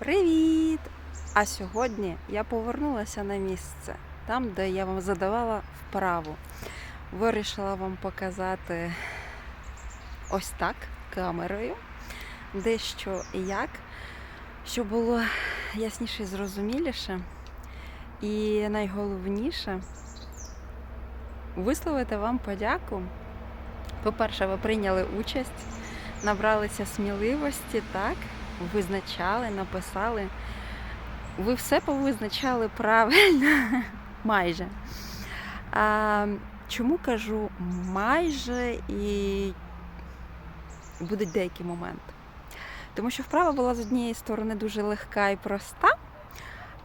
Привіт! А сьогодні я повернулася на місце, там, де я вам задавала вправу. Вирішила вам показати ось так камерою, дещо і як, щоб було ясніше і зрозуміліше. І найголовніше висловити вам подяку. По-перше, ви прийняли участь, набралися сміливості, так? Визначали, написали. Ви все повизначали правильно, майже. А, чому кажу майже і будуть деякі моменти? Тому що вправа була з однієї сторони дуже легка і проста.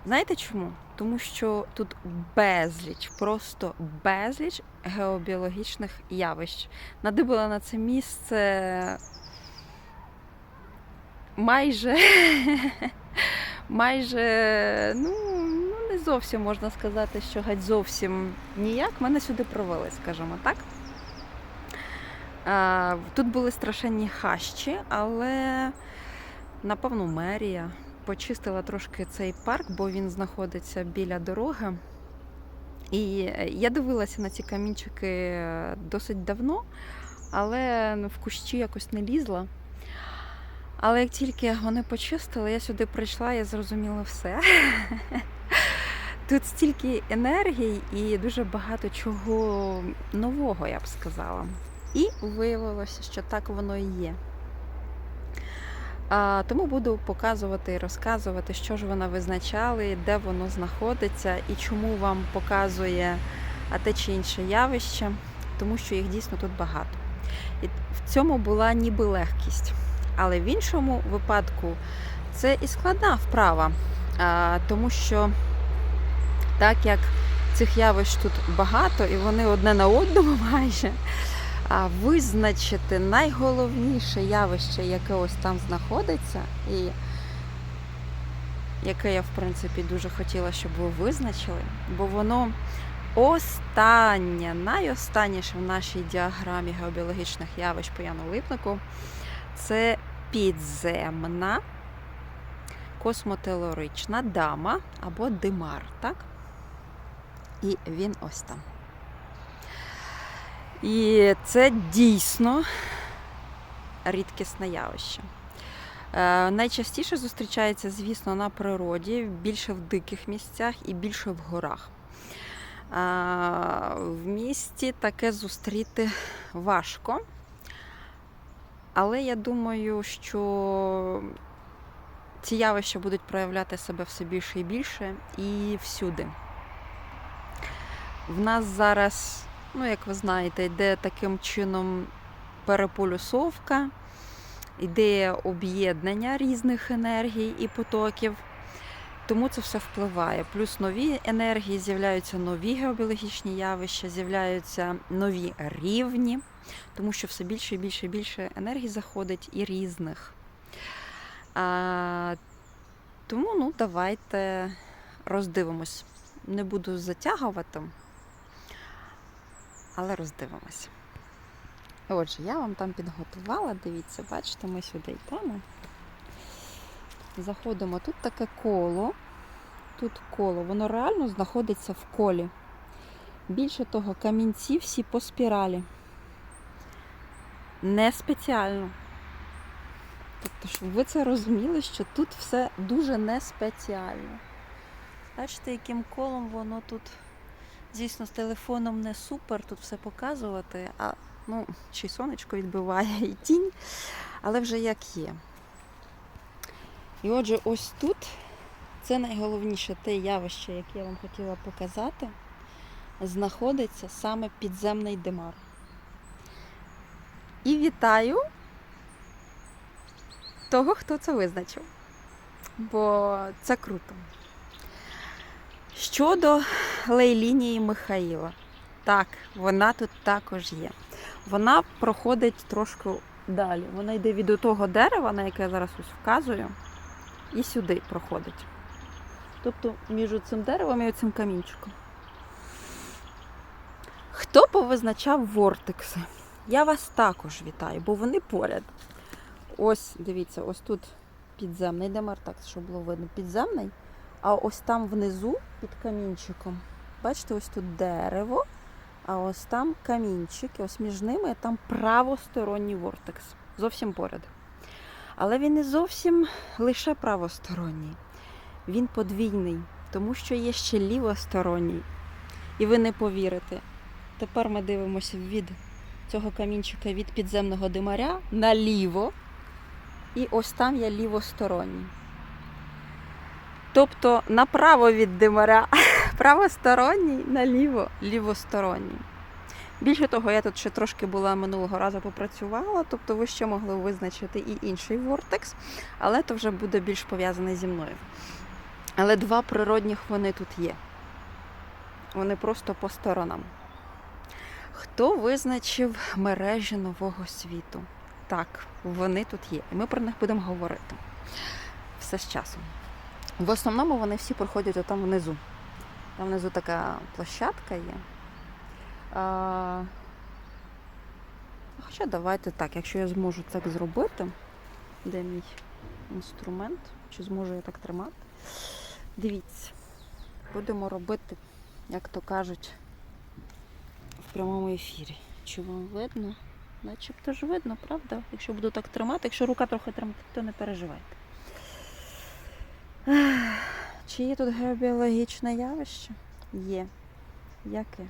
Знаєте чому? Тому що тут безліч, просто безліч геобіологічних явищ. Надибала на це місце майже, майже, ну, ну не зовсім можна сказати, що геть зовсім ніяк. Мене сюди провели, скажімо так. Тут були страшенні хащі, але напевно мерія почистила трошки цей парк, бо він знаходиться біля дороги. І я дивилася на ці камінчики досить давно, але в кущі якось не лізла. Але як тільки вони почистили, я сюди прийшла, я зрозуміла все. Тут стільки енергії і дуже багато чого нового, я б сказала. І виявилося, що так воно і є. А, Тому буду показувати і розказувати, що ж вона визначали, де воно знаходиться і чому вам показує те чи інше явище, тому що їх дійсно тут багато. І в цьому була ніби легкість. Але в іншому випадку це і складна вправа, тому що так як цих явищ тут багато, і вони одне на одному майже, визначити найголовніше явище, яке ось там знаходиться, і яке я, в принципі, дуже хотіла, щоб ви визначили, бо воно останнє, найостанніше в нашій діаграмі геобіологічних явищ по Яну Липнику це підземна космотелорична дама або димар, так? І він ось там. І це дійсно рідкісне явище. Е, найчастіше зустрічається, звісно, на природі, більше в диких місцях і більше в горах. Е, в місті таке зустріти важко. Але я думаю, що ці явища будуть проявляти себе все більше і більше і всюди. В нас зараз, ну, як ви знаєте, йде таким чином переполюсовка, ідея об'єднання різних енергій і потоків. Тому це все впливає. Плюс нові енергії, з'являються нові геобіологічні явища, з'являються нові рівні, тому що все більше і більше і більше енергії заходить і різних. А, Тому ну, давайте роздивимось. Не буду затягувати, але роздивимось. Отже, я вам там підготувала, дивіться, бачите, ми сюди йдемо. Заходимо, тут таке коло, тут коло, воно реально знаходиться в колі. Більше того, камінці всі по спіралі. Не спеціально. Тобто, щоб ви це розуміли, що тут все дуже не спеціально. Бачите, яким колом воно тут, звісно, з телефоном не супер тут все показувати, а ну, чи сонечко відбиває і тінь, але вже як є. І отже, ось тут це найголовніше те явище, яке я вам хотіла показати, знаходиться саме підземний димар. І вітаю того, хто це визначив. Бо це круто. Щодо лейлінії Михаїла, так, вона тут також є. Вона проходить трошки далі. Вона йде від того дерева, на яке я зараз ось вказую і сюди проходить. Тобто між цим деревом і цим камінчиком. Хто повизначав вортекси? Я вас також вітаю, бо вони поряд. Ось, дивіться, ось тут підземний демар, так, щоб було видно, підземний. А ось там внизу, під камінчиком, бачите, ось тут дерево, а ось там камінчик, і ось між ними там правосторонній вортекс. Зовсім поряд. Але він не зовсім лише правосторонній. Він подвійний, тому що є ще лівосторонній. І ви не повірите. Тепер ми дивимося від цього камінчика від підземного димаря наліво. І ось там є лівосторонній. Тобто направо від димаря правосторонній, наліво лівосторонній. Більше того, я тут ще трошки була минулого разу попрацювала, тобто ви ще могли визначити і інший вортекс, але то вже буде більш пов'язане зі мною. Але два природних вони тут є. Вони просто по сторонам. Хто визначив мережі нового світу? Так, вони тут є. І ми про них будемо говорити все з часом. В основному вони всі проходять отам внизу. Там внизу така площадка є. А... Хоча давайте так, якщо я зможу так зробити, де мій інструмент, чи зможу я так тримати. Дивіться, будемо робити, як то кажуть, прямому ефірі. Чи вам видно? Начебто ж видно, правда? Якщо буду так тримати, якщо рука трохи тримати, то не переживайте. Чи є тут геобіологічне явище? Є. Яке?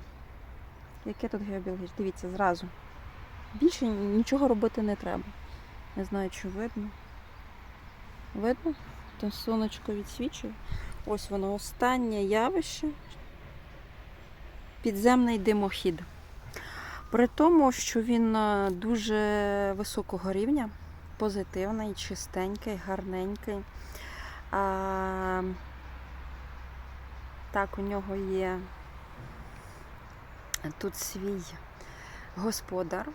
Яке тут геобіологічне? Дивіться, зразу. Більше нічого робити не треба. Не знаю, чи видно. Видно? То сонечко відсвічує. Ось воно останнє явище. Підземний димохід. При тому, що він е, дуже високого рівня, позитивний, чистенький, гарненький. А, так, у нього є тут свій господар.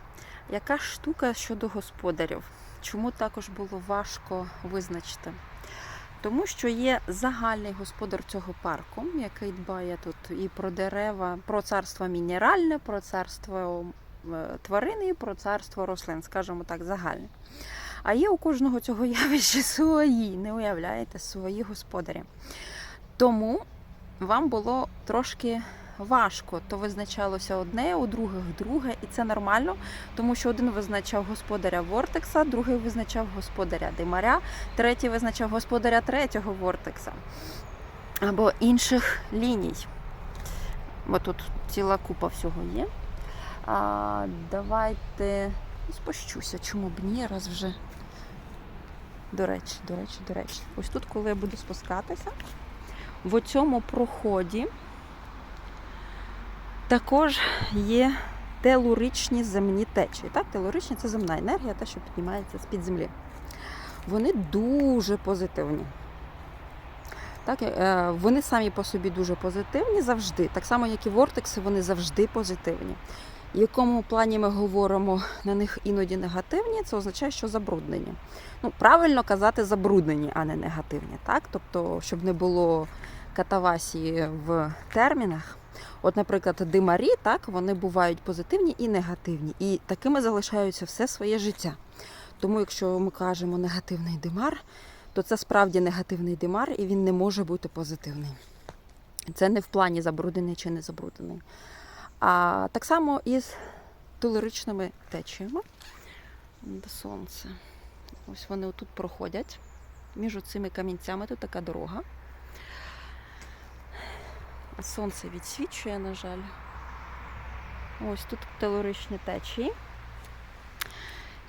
Яка штука щодо господарів? Чому також було важко визначити? Тому що є загальний господар цього парку, який дбає тут і про дерева, про царство мінеральне, про царство тварини, тварин і про царство рослин, скажімо так, загальне. А є у кожного цього явища свої, не уявляєте, свої господарі. Тому вам було трошки важко, то визначалося одне, у других друге, і це нормально, тому що один визначав господаря Вортекса, другий визначав господаря Димаря, третій визначав господаря третього Вортекса або інших ліній. Бо тут ціла купа всього є. А, Давайте спущуся, чому б ні, раз вже. До речі, до речі, до речі. Ось тут, коли я буду спускатися, в цьому проході також є телуричні земні течії. Так, телуричні це земна енергія, те, що піднімається з-під землі. Вони дуже позитивні. Так, е, вони самі по собі дуже позитивні завжди. Так само, як і вортекси, вони завжди позитивні. В якому плані ми говоримо на них іноді негативні, це означає, що забруднені. Ну, правильно казати забруднені, а не негативні. Так? Тобто, щоб не було катавасії в термінах. От, наприклад, димарі, так, вони бувають позитивні і негативні. І такими залишаються все своє життя. Тому, якщо ми кажемо негативний димар, то це справді негативний димар, і він не може бути позитивний. Це не в плані забруднений чи не забруднений. А так само і з телеричними течіями. Сонце. Ось вони отут проходять. Між цими камінцями тут така дорога. Сонце відсвічує, на жаль. Ось тут телоричні течії.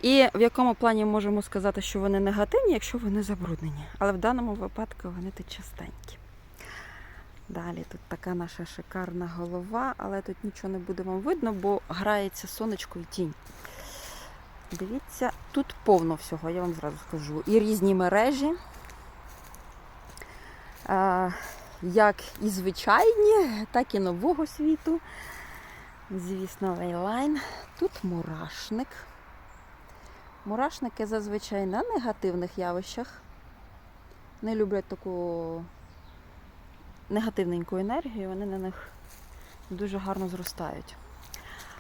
І в якому плані можемо сказати, що вони негативні, якщо вони забруднені. Але в даному випадку вони тут частенькі. Далі тут така наша шикарна голова, але тут нічого не буде вам видно, бо грається сонечко і тінь. Дивіться, тут повно всього, я вам зразу скажу. І різні мережі, як і звичайні, так і нового світу. Звісно, лейлайн. Тут мурашник. Мурашники зазвичай на негативних явищах. Не люблять таку негативненьку енергію, вони на них дуже гарно зростають.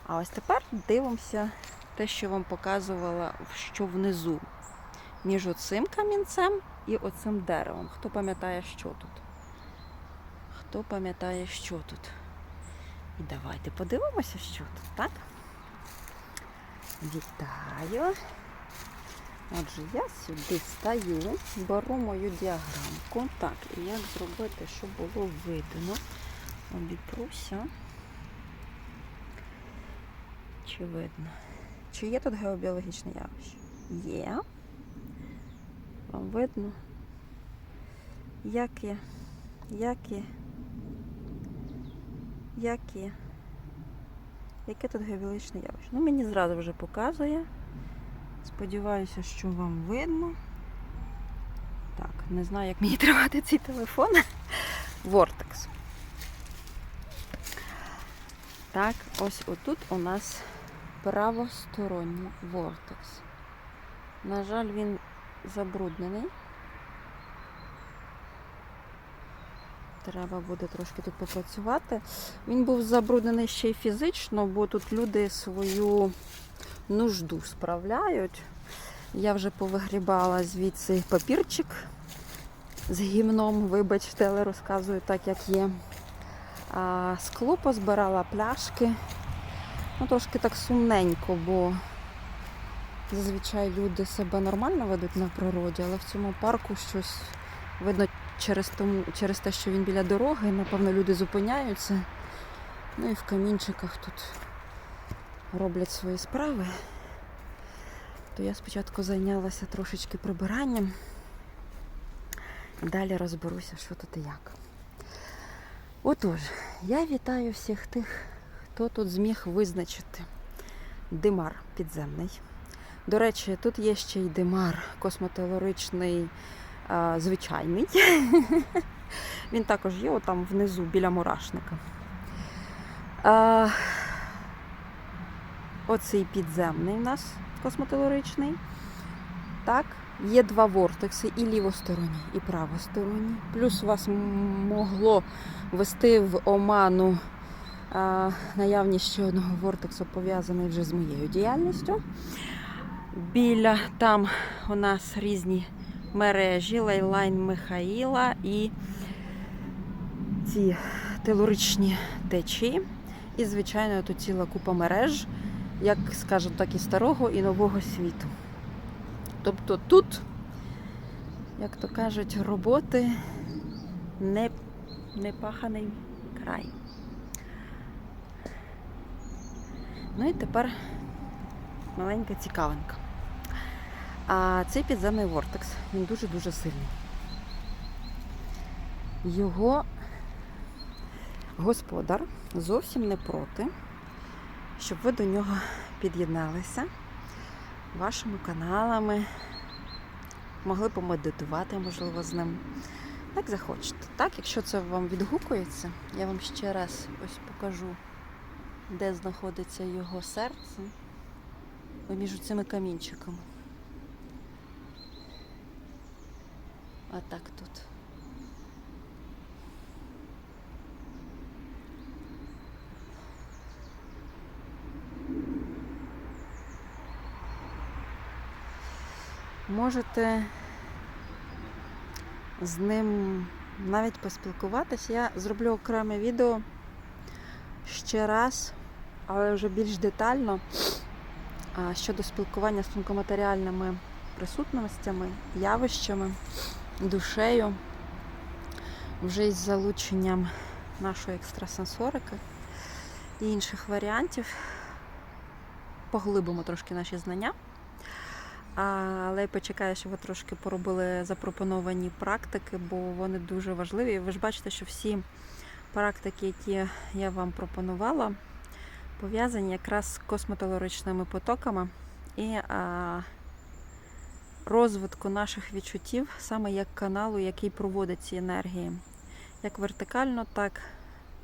А ось тепер дивимося те, що вам показувала, що внизу. Між оцим камінцем і оцим деревом. Хто пам'ятає, що тут? Хто пам'ятає, що тут? І давайте подивимося, що тут, так? Вітаю. Отже, я сюди стаю, беру мою діаграмку. Так, і як зробити, щоб було видно? Обіпруся. Чи видно? Чи є тут геобіологічне явище? Є. Вам видно? Яке? Яке? Яке? Яке тут геобіологічне явище? Ну, мені зразу вже показує. Сподіваюся, що вам видно. Так, не знаю, як мені тримати цей телефон. Vortex. Так, ось отут у нас правосторонній вортекс. На жаль, він забруднений. Треба буде трошки тут попрацювати. Він був забруднений ще й фізично, бо тут люди свою нужду справляють. Я вже повигрібала звідси папірчик з гімном, вибачте, але розказую так, як є. А, скло позбирала пляшки. Ну, трошки так сумненько, бо зазвичай люди себе нормально ведуть на природі, але в цьому парку щось видно через, тому, через те, що він біля дороги, напевно, люди зупиняються. Ну і в камінчиках тут роблять свої справи. То я спочатку зайнялася трошечки прибиранням. Далі розберуся, що тут і як. Отож, я вітаю всіх тих, хто тут зміг визначити димар підземний. До речі, тут є ще й димар космотелоричний а, звичайний. Він також є отам внизу біля мурашника. Оцей підземний у нас космотелоричний. Так, є два вортекси, і лівосторонні, і правосторонні. Плюс вас могло ввести в оману а, наявність ще одного вортексу, пов'язаний вже з моєю діяльністю. Біля там у нас різні мережі, лейлайн Михаїла і ці телуричні течії. І, звичайно, тут ціла купа мереж, як скажемо, так і старого, і нового світу. Тобто тут, як то кажуть, роботи не, не паханий край. Ну і тепер маленька цікавинка. А цей підземний вортекс, він дуже-дуже сильний. Його господар зовсім не проти, щоб ви до нього під'єдналися вашими каналами, могли помедитувати, можливо, з ним. Як захочете. Так, якщо це вам відгукується, я вам ще раз ось покажу, де знаходиться його серце між цими камінчиками. А так тут. Можете з ним навіть поспілкуватися. Я зроблю окреме відео ще раз, але вже більш детально щодо спілкування з тонкоматеріальними присутностями, явищами, душею, вже із залученням нашої екстрасенсорики і інших варіантів. Поглибимо трошки наші знання. Але почекаю, що ви трошки поробили запропоновані практики, бо вони дуже важливі. Ви ж бачите, що всі практики, які я вам пропонувала, пов'язані якраз з косметологічними потоками і розвитку наших відчуттів, саме як каналу, який проводить ці енергії, як вертикально, так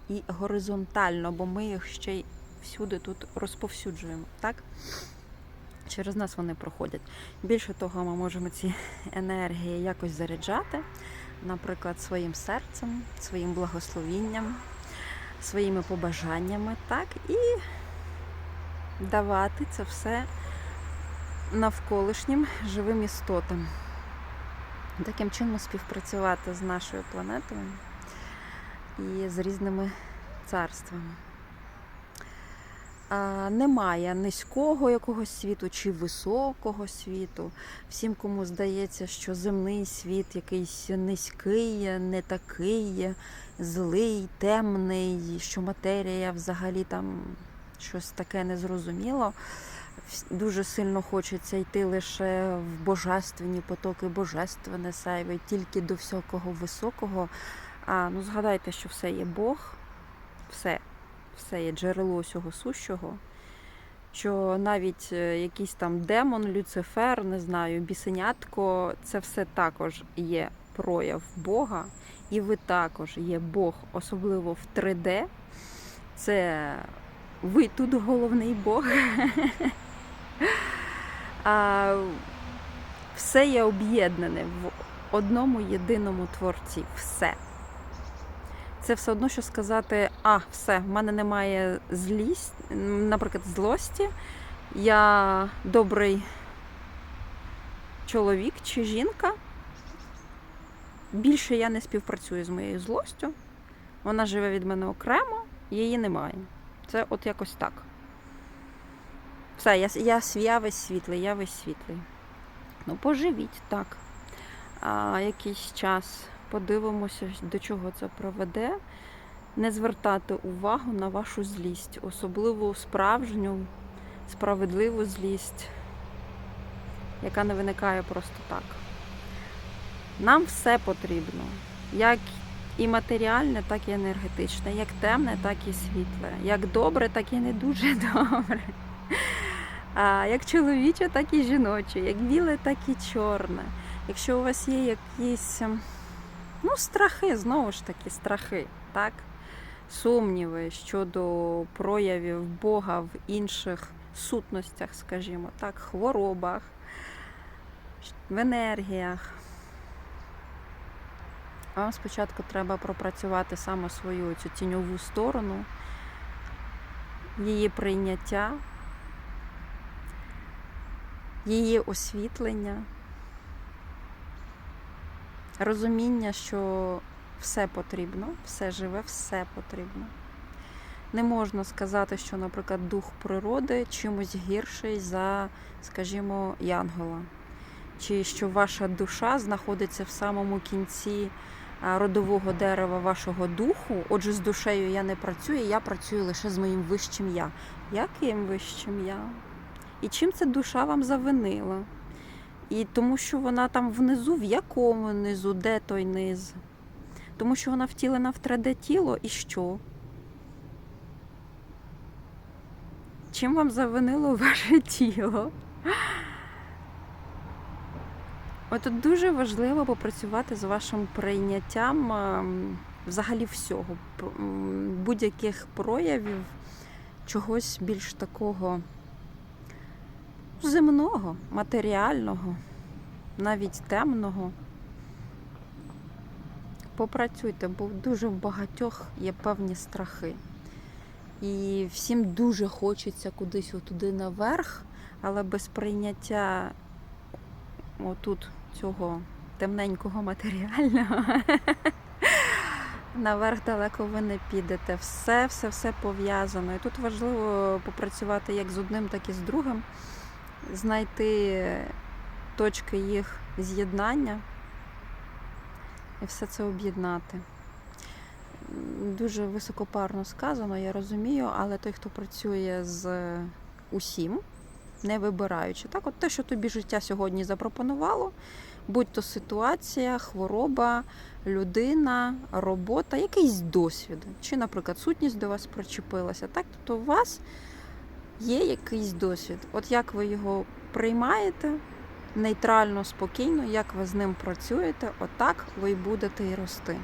і горизонтально, бо ми їх ще й всюди тут розповсюджуємо. так? Через нас вони проходять. Більше того, ми можемо ці енергії якось заряджати, наприклад, своїм серцем, своїм благословінням, своїми побажаннями, так, і давати це все навколишнім живим істотам. таким чином співпрацювати з нашою планетою і з різними царствами. А, Немає низького якогось світу чи високого світу. Всім, кому здається, що земний світ якийсь низький, не такий, злий, темний, що матерія взагалі там щось таке незрозуміло. Дуже сильно хочеться йти лише в божественні потоки, божественне сайве, тільки до всякого високого. А ну згадайте, що все є Бог, все, все є джерело усього сущого. Що навіть е, якийсь там демон, Люцифер, не знаю, бісенятко, це все також є прояв Бога, і ви також є Бог, особливо в 3D. Це ви тут головний Бог. Все є об'єднане в одному єдиному творці. Все. Це все одно, що сказати, а, все, в мене немає злість, наприклад, злості. Я добрий чоловік чи жінка. Більше я не співпрацюю з моєю злостю. Вона живе від мене окремо, її немає. Це от якось так. Все, я, я, я весь світлий, я весь світлий. Ну, поживіть так. А, якийсь час подивимося, до чого це приведе. Не звертати увагу на вашу злість, особливо справжню, справедливу злість, яка не виникає просто так. Нам все потрібно, як і матеріальне, так і енергетичне, як темне, так і світле, як добре, так і не дуже добре. А як чоловіче, так і жіноче, як біле, так і чорне. Якщо у вас є якісь ем, ну, страхи, знову ж таки, страхи, так? Сумніви щодо проявів Бога в інших сутностях, скажімо так, хворобах, в енергіях. Вам спочатку треба пропрацювати саме свою цю тіньову сторону, її прийняття, її освітлення, розуміння, що все потрібно, все живе, все потрібно. Не можна сказати, що, наприклад, дух природи чимось гірший за, скажімо, янгола. Чи що ваша душа знаходиться в самому кінці родового дерева вашого духу. Отже, з душею я не працюю, я працюю лише з моїм вищим я. Яким вищим я? І чим ця душа вам завинила? І тому, що вона там внизу, в якому низу, де той низ? Тому що вона втілена в 3D тіло і що? Чим вам завинило ваше тіло? От тут дуже важливо попрацювати з вашим прийняттям ем, взагалі всього, будь-яких проявів, чогось більш такого земного, матеріального, навіть темного. Попрацюйте, бо дуже в багатьох є певні страхи. І всім дуже хочеться кудись отуди наверх, але без прийняття отут цього темненького матеріального. Наверх далеко ви не підете. Все, все, все пов'язано. І тут важливо попрацювати як з одним, так і з другим, знайти точки їх з'єднання і все це об'єднати. Дуже високопарно сказано, я розумію, але той, хто працює з усім, не вибираючи. Так, от те, що тобі життя сьогодні запропонувало, будь то ситуація, хвороба, людина, робота, якийсь досвід. Чи, наприклад, сутність до вас причепилася. Так, тобто у вас є якийсь досвід. От як ви його приймаєте нейтрально, спокійно, як ви з ним працюєте, отак ви й будете і рости.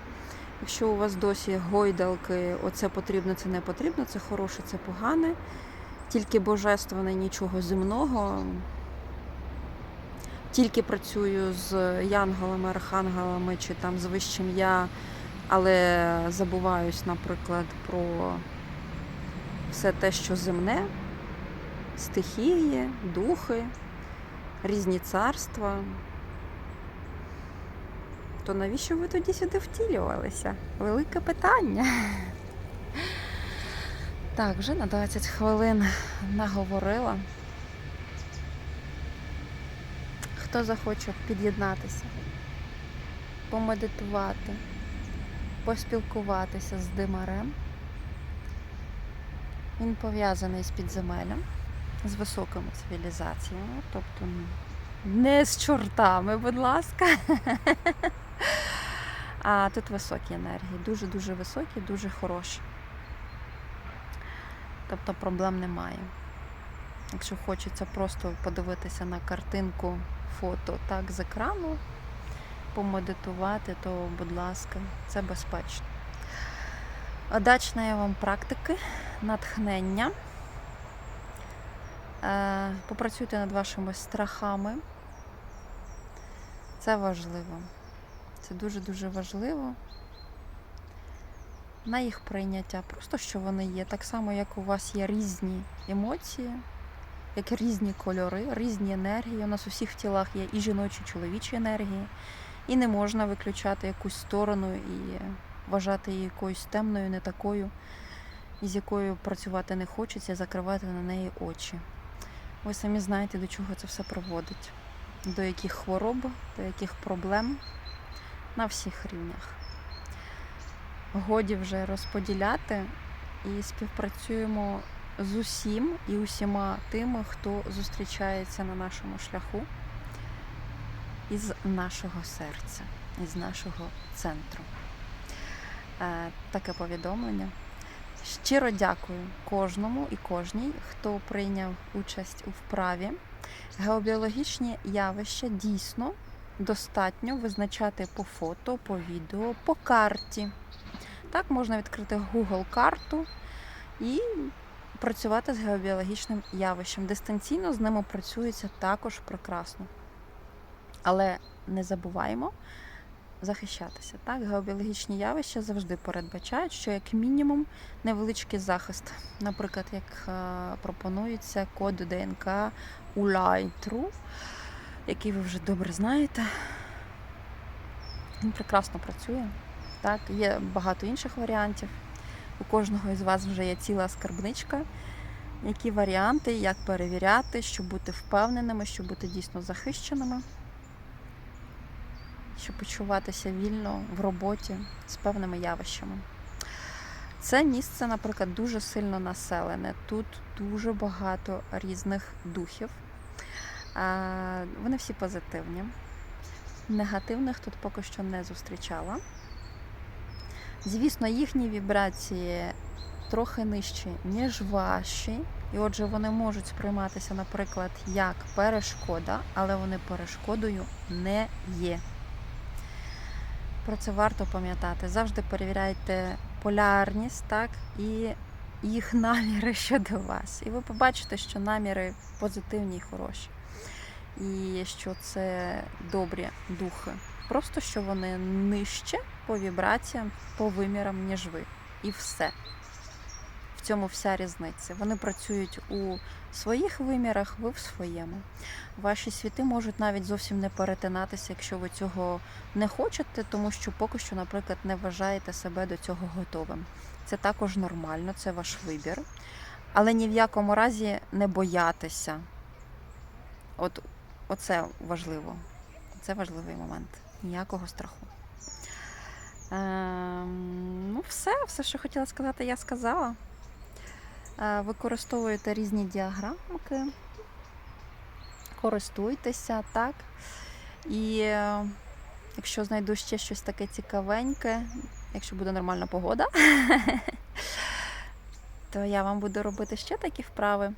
Якщо у вас досі гойдалки, оце потрібно, це не потрібно, це хороше, це погане, тільки божественне, нічого земного. Тільки працюю з янголами, архангелами чи там з вищим я, але забуваюсь, наприклад, про все те, що земне, стихії, духи, різні царства. то навіщо ви тоді сюди втілювалися? Велике питання. Так, вже на 20 хвилин наговорила. Хто захоче під'єднатися, помедитувати, поспілкуватися з димарем. Він пов'язаний з підземеллям, з високими цивілізаціями, тобто не з чортами, будь ласка. А тут високі енергії, дуже-дуже високі, дуже хороші. Тобто проблем немає. Якщо хочеться просто подивитися на картинку, фото так з екрану, помедитувати, то, будь ласка, це безпечно. Удачної вам практики, натхнення. Е, Попрацюйте над вашими страхами. Це важливо. Це дуже-дуже важливо. На їх прийняття. Просто що вони є. Так само, як у вас є різні емоції, як різні кольори, різні енергії. У нас у всіх тілах є і жіночі, і чоловічі енергії. І не можна виключати якусь сторону і вважати її якоюсь темною, не такою, і з якою працювати не хочеться, закривати на неї очі. Ви самі знаєте, до чого це все приводить, до яких хвороб, до яких проблем на всіх рівнях. Годі вже розподіляти і співпрацюємо з усім і усіма тими, хто зустрічається на нашому шляху із нашого серця, із нашого центру. Е, Таке повідомлення. Щиро дякую кожному і кожній, хто прийняв участь у вправі. Геобіологічні явища дійсно достатньо визначати по фото, по відео, по карті. Так, можна відкрити Google карту і працювати з геобіологічним явищем. Дистанційно з ними працюється також прекрасно. Але не забуваємо захищатися. Так, геобіологічні явища завжди передбачають, що як мінімум невеличкий захист. Наприклад, як е, пропонується код ДНК Улайтру, який ви вже добре знаєте. Він прекрасно працює. Так, є багато інших варіантів. У кожного із вас вже є ціла скарбничка. Які варіанти, як перевіряти, щоб бути впевненими, щоб бути дійсно захищеними щоб почуватися вільно в роботі з певними явищами. Це місце, наприклад, дуже сильно населене. Тут дуже багато різних духів. Вони всі позитивні. Негативних тут поки що не зустрічала. Звісно, їхні вібрації трохи нижчі, ніж ваші. І отже, вони можуть сприйматися, наприклад, як перешкода, але вони перешкодою не є. Про це варто пам'ятати. Завжди перевіряйте полярність, так, і їх наміри щодо вас. І ви побачите, що наміри позитивні і хороші. І що це добрі духи. Просто що вони нижче по вібраціям, по вимірам, ніж ви. І все. Цьому вся різниця. Вони працюють у своїх вимірах, ви в своєму. Ваші світи можуть навіть зовсім не перетинатися, якщо ви цього не хочете, тому що поки що, наприклад, не вважаєте себе до цього готовим. Це також нормально, це ваш вибір. Але ні в якому разі не боятися. От Оце важливо. Це важливий момент. Ніякого страху. Ем, ну, все, все, що хотіла сказати, я сказала. Е, використовуєте різні діаграмки, користуйтеся, так? І е, якщо знайду ще щось таке цікавеньке, якщо буде нормальна погода, то я вам буду робити ще такі вправи.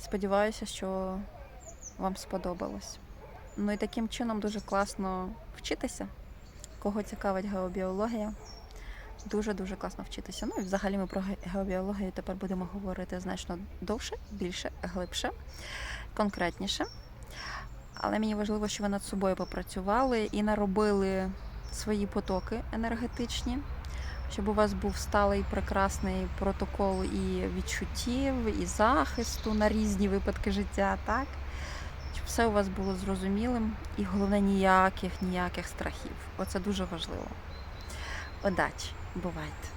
Сподіваюся, що вам сподобалось. Ну і таким чином дуже класно вчитися, кого цікавить геобіологія. Дуже-дуже класно вчитися. Ну і взагалі ми про геобіологію тепер будемо говорити значно довше, більше, глибше, конкретніше. Але мені важливо, щоб ви над собою попрацювали і наробили свої потоки енергетичні, щоб у вас був сталий прекрасний протокол і відчуттів, і захисту на різні випадки життя, так? Щоб все у вас було зрозумілим і головне ніяких ніяких страхів. Оце дуже важливо. Удачі! Бувайте!